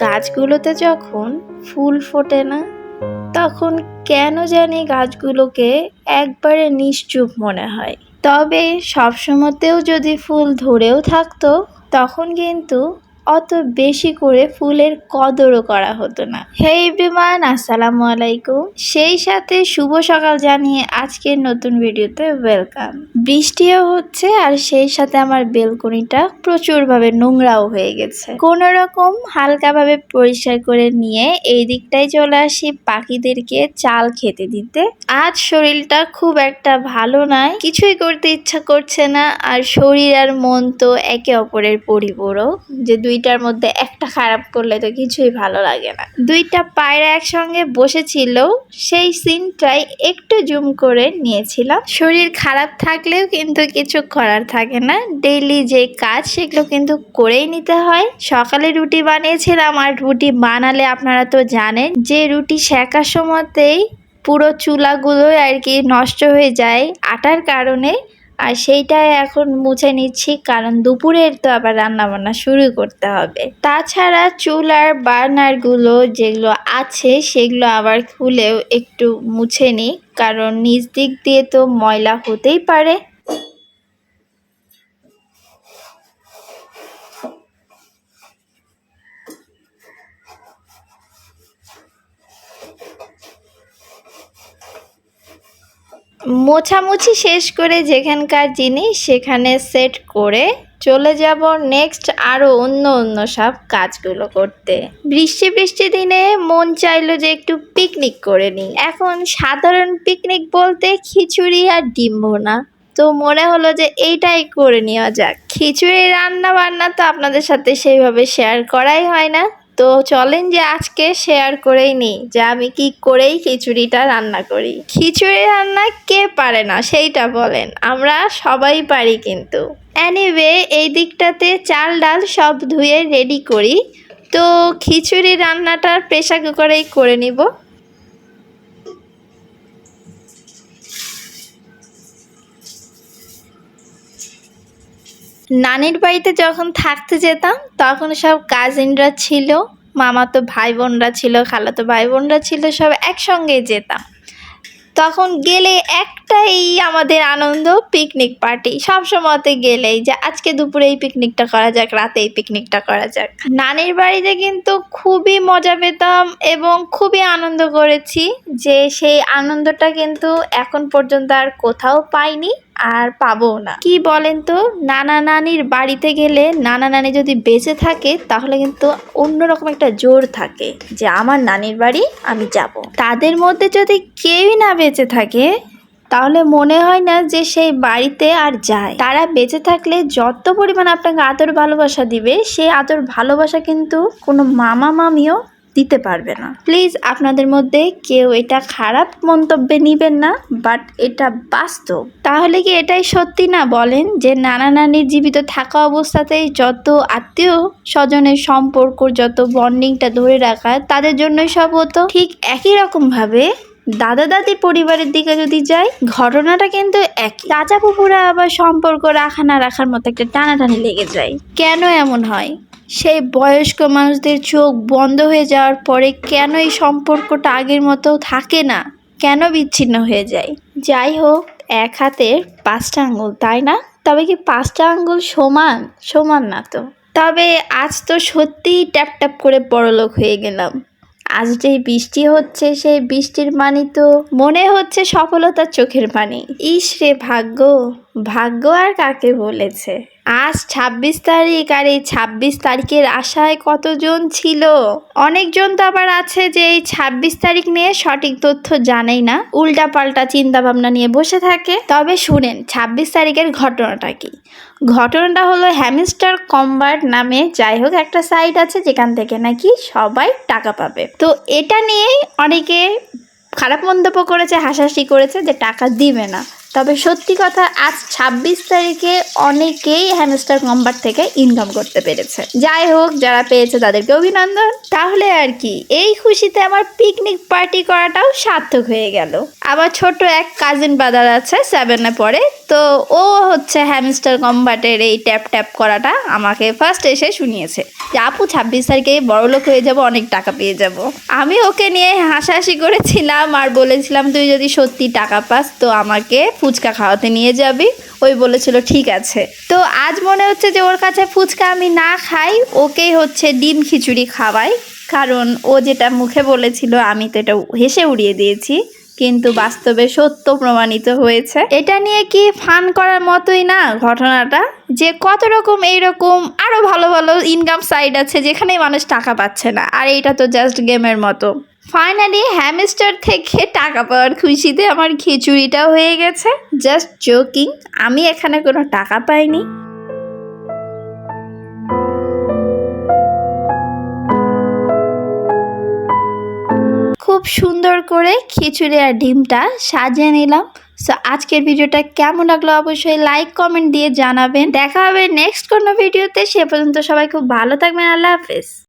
গাছগুলোতে যখন ফুল ফোটে না, তখন কেন জানি গাছগুলোকে একবারে নিশ্চুপ মনে হয়। তবে সবসময়তেও যদি ফুল ধরেও থাকতো, তখন কিন্তু অত বেশি করে ফুলের কদরও করা হতো না। হে এভরিওয়ান আসসালামু আলাইকুম। সেই সাথে শুভ সকাল জানিয়ে আজকের নতুন ভিডিওতে ওয়েলকাম বৃষ্টিও হচ্ছে আর সেই সাথে আমার বেলকনিটা প্রচুরভাবে নোংরাও হয়ে গেছে। কোন রকম হালকাভাবে পরিষ্কার করে নিয়ে এই দিকটাই চলে আসি পাখিদেরকে চাল খেতে দিতে। আজ শরীরটা খুব একটা ভালো নয় কিছুই করতে ইচ্ছা করছে না আর শরীর আর মন তো একে অপরের পরিপূরক। যে দুইটার মধ্যে একটা খারাপ করলে তো কিছুই ভালো লাগে না। দুইটা পায়রা একসঙ্গে বসেছিল সেই সিনটাই একটু জুম করে নিয়েছিলাম। শরীর খারাপ থাকলেও কিন্তু কিছু করার থাকে না। ডেইলি যে কাজ সেগুলো কিন্তু করেই নিতে হয়। সকালে রুটি বানিয়েছিলাম আর রুটি বানালে আপনারা তো জানেন, যে রুটি শেখার সময়তেই পুরো চুলাগুলোই আর কি নষ্ট হয়ে যায়। আটার কারণে আর সেইটাই এখন মুছে নিচ্ছি, কারণ দুপুরের তো আবার রান্নাবান্না শুরু করতে হবে। তাছাড়া চুলার বার্নারগুলো যেগুলো আছে, সেগুলো আবার খুলেও একটু মুছে নিই, কারণ নিচ দিক দিয়ে তো ময়লা হতেই পারে। মোছামুছি শেষ করে যেখানকার জিনিস সেখানে সেট করে চলে যাব নেক্সট আরও অন্য অন্য সব কাজগুলো করতে। বৃষ্টি বৃষ্টি দিনে মন চাইলো যে একটু পিকনিক করে নিই। এখন সাধারণ পিকনিক বলতে খিচুড়ি আর ডিম ভোনা। তো মনে হলো যে এইটাই করে নেওয়া যাক। খিচুড়ি রান্না বান্না তো আপনাদের সাথে সেইভাবে শেয়ার করাই হয় না। তো চলেন যে আজকে শেয়ার করেই নিই যে আমি কি করেই খিচুড়িটা রান্না করি। খিচুড়ি রান্না কে পারে না সেইটা বলেন, আমরা সবাই পারি কিন্তু। অ্যানিওয়ে এই দিকটাতে চাল ডাল সব ধুয়ে রেডি করি। তো খিচুড়ি রান্নাটা প্রেশার কুকারেই করে নিব। নানির বাড়িতে যখন থাকতে যেতাম, তখন সব কাজিনরা ছিল, মামাতো ভাই বোনরা ছিল, খালাতো ভাই বোনরা ছিল, সব একসঙ্গে যেতাম। তখন গেলে একটাই আমাদের আনন্দ পিকনিক পার্টি সব সময়তে গেলেই যে আজকে দুপুরে এই পিকনিকটা করা যাক, রাতে এই পিকনিকটা করা যাক। নানির বাড়িতে কিন্তু খুবই মজা পেতাম এবং খুবই আনন্দ করেছি যে সেই আনন্দটা কিন্তু এখন পর্যন্ত আর কোথাও পাইনি। আর পাবো না। কি বলেন তো? নানা নানির বাড়িতে গেলে নানা নানি যদি বেঁচে থাকে, তাহলে কিন্তু অন্যরকম একটা জোর থাকে যে আমার নানির বাড়ি আমি যাব। তাদের মধ্যে যদি কেউই না বেঁচে থাকে, তাহলে মনে হয় না যে সেই বাড়িতে আর যায়। তারা বেঁচে থাকলে যত পরিমাণ আপনাকে আদর ভালোবাসা দিবে, সেই আদর ভালোবাসা কিন্তু কোনো মামা মামিও দিতে পারবে না। প্লিজ, আপনাদের মধ্যে কেউ এটা খারাপ মন্তব্যে নিবেন না, বাট এটা বাস্তব। তাহলে কি এটাই সত্যি না বলেন যে নানা নানির জীবিত থাকা অবস্থাতেই যত আত্মীয় স্বজনের সম্পর্ক, যত বন্ডিংটা ধরে রাখা, তাদের জন্যই সব হতো? ঠিক একই রকম ভাবে দাদা দাদির পরিবারের দিকে যদি যাই, ঘটনাটা কিন্তু এক চাচা পুকুরা আবার সম্পর্ক রাখা না রাখার মতো একটা টানাটানি লেগে যায়। কেন এমন হয়? সেই বয়স্ক মানুষদের চোখ বন্ধ হয়ে যাওয়ার পরে কেন এই সম্পর্কটা আগের মতো থাকে না? কেন বিচ্ছিন্ন হয়ে যায়? যাই হোক, এক হাতের পাঁচটা আঙ্গুল তাই না? তবে কি পাঁচটা আঙ্গুল সমান? সমান না তো। তবে আজ তো সত্যিই ট্যাপ ট্যাপ করে বড়লোক হয়ে গেলাম। আজ যে বৃষ্টি হচ্ছে, সেই বৃষ্টির পানি তো মনে হচ্ছে সফলতার চোখের পানি ইস রে ভাগ্য! ভাগ্য আর কাকে বলেছে? আজ ছাব্বিশ তারিখ আর এই ছাব্বিশ তারিখের আশায় কতজন ছিল? অনেকজন তো আবার আছে যে এই ছাব্বিশ তারিখ নিয়ে সঠিক তথ্য জানেই না। উল্টা পাল্টা চিন্তা ভাবনা নিয়ে বসে থাকে। তবে শুনেন, ছাব্বিশ তারিখের ঘটনাটা কি? ঘটনাটা হলো হ্যামিস্টার কম্বার্ট নামে যাই হোক একটা সাইট আছে যেখান থেকে নাকি সবাই টাকা পাবে। তো এটা নিয়েই অনেকে খারাপ মন্তব্য করেছে, হাসাহাসি করেছে যে টাকা দিবে না। তবে সত্যি কথা, আজ ছাব্বিশ তারিখে অনেকেই হ্যামস্টার কম্বার থেকে ইনকাম করতে পেরেছে। যাই হোক, যারা পেয়েছে তাদেরকে অভিনন্দন। তাহলে আর কি, এই খুশিতে আমার পিকনিক পার্টি করাটাও সার্থক হয়ে গেল। আবার ছোট এক কাজিন বাদার আছে সেভেনে পড়ে। তো ও হচ্ছে হ্যামস্টার কম্বাটের এই ট্যাপ ট্যাপ করাটা আমাকে ফার্স্ট এসে শুনিয়েছে যে, আপু, ছাব্বিশ তারিখে বড়লোক হয়ে যাব, অনেক টাকা পেয়ে যাব। আমি ওকে নিয়ে হাসাহাসি করেছিলাম আর বলেছিলাম, তুই যদি সত্যি টাকা পাস, তো আমাকে ফুচকা খাওয়াতে নিয়ে যাবি। ওই বলেছিল, ঠিক আছে। তো আজ মনে হচ্ছে যে ওর কাছে ফুচকা আমি না খাই, ওকেই হচ্ছে ডিম খিচুড়ি খাওয়াই। কারণ ও যেটা মুখে বলেছিল, আমি তো এটা হেসে উড়িয়ে দিয়েছি। কিন্তু বাস্তবে সত্য প্রমাণিত হয়েছে। এটা নিয়ে কি ফান করার মতোই না ঘটনাটা? যে কত রকম এইরকম আরও ভালো ভালো ইনকাম সাইড আছে যেখানে মানুষ টাকা পাচ্ছে না। আর এটা তো জাস্ট গেমের মতো। ফাইনালি হ্যামস্টার থেকে টাকা পাওয়ার খুশিতে আমার খিচুড়িটা হয়ে গেছে। জাস্ট জোকিং আমি এখানে কোনো টাকা পাইনি। খুব সুন্দর করে খিচুড়ি আর ডিমটা সাজিয়ে নিলাম। সো আজকের ভিডিওটা কেমন লাগল অবশ্যই লাইক কমেন্ট দিয়ে জানাবেন। দেখা হবে নেক্সট কোনো ভিডিওতে। সে পর্যন্ত সবাই খুব ভালো থাকবেন। আল্লাহ হাফেজ।